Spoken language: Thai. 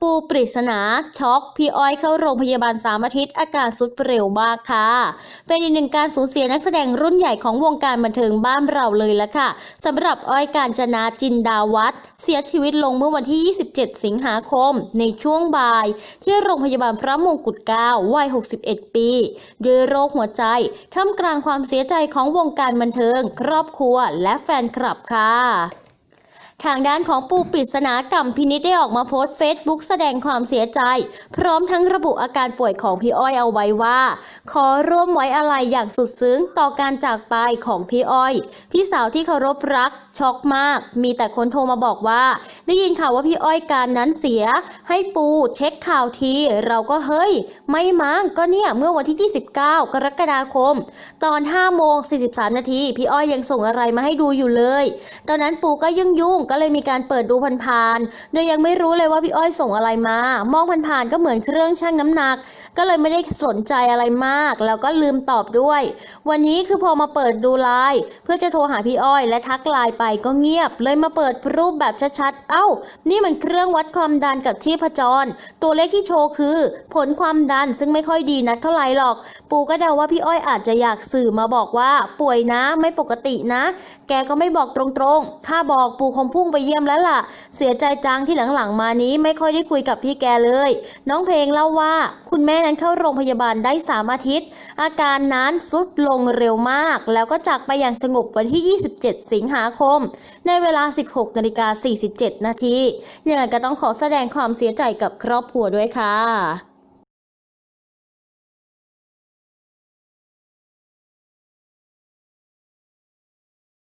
ปูปริศนาช็อกพี่อ้อยเข้าโรงพยาบาลสามอาทิตย์อาการสุดเร็วมากค่ะ เป็นอีกหนึ่งการสูญเสียนักแสดงรุ่นใหญ่ของวงการบันเทิงบ้านเราเลยละค่ะสำหรับอ้อยการจนาจินดาวัฒน์เสียชีวิตลงเมื่อวันที่ 27 สิงหาคม ในช่วงบ่าย ที่โรงพยาบาลพระมงกุฎเกล้าวัย 61 ปีด้วยโรคหัวใจท่ามกลางความเสียใจของวงการบันเทิง ครอบครัวและแฟนคลับค่ะ ทางด้านของปูปริศนากรรมพินิษได้ออกมาโพสต์เฟซบุ๊กแสดงความเสียใจ พร้อมทั้งระบุอาการป่วยของพี่อ้อยเอาไว้ว่า ขอร่วมไว้อะไรอย่างสุดซึ้งต่อการจากไปของพี่อ้อย พี่สาวที่เคารพรัก ช็อกมาก มีแต่คนโทรมาบอกว่า ได้ยินข่าวว่าพี่อ้อยการนั้นเสีย ให้ปูเช็คข่าวที เราก็เฮ้ย ไม่มั้งก็เนี่ยเมื่อวันที่ 29 กรกฎาคม ตอน5โมง43นาทีพี่อ้อยยังส่งอะไรมาให้ดูอยู่เลย ตอนนั้นปูก็ยุ่งยุ่งก็เลยมีการเปิดดูผ่านๆ โดยยังไม่รู้เลยว่าพี่อ้อยส่งอะไรมา มองผ่านๆก็เหมือนเครื่องชั่งน้ำหนัก ก็เลยไม่ได้สนใจอะไรมาก แล้วก็ลืมตอบด้วย วันนี้คือพอมาเปิดดูไลน์เพื่อจะโทรหาพี่อ้อย และทักไลน์ไปก็เงียบ เลยมาเปิดรูปแบบชัดๆ เอ้า นี่มันเครื่องวัดความดันกับชีพจร ตัวเลขที่โชว์คือ ผลความดันซึ่งไม่ค่อยดีนักเท่าไหร่หรอก ปูก็เดาว่าพี่อ้อยอาจจะอยากสื่อมาบอกว่าป่วยนะไม่ปกตินะ แกก็ไม่บอกตรงๆ ถ้าบอกปูคงพูพุ่งไปเยี่ยมแล้วล่ะ เสียใจจังที่หลังๆมานี้ไม่ค่อยได้คุยกับพี่แกเลย น้องเพลงเล่าว่า คุณแม่นั้นเข้าโรงพยาบาลได้สามอาทิตย์ อาการนั้นสุดลงเร็วมาก แล้วก็จากไปอย่างสงบวันที่ 27 สิงหาคม ในเวลา 16นาฬิกา47 นาทียังไงก็ต้องขอแสดงความเสียใจกับครอบครัวด้วยค่ะ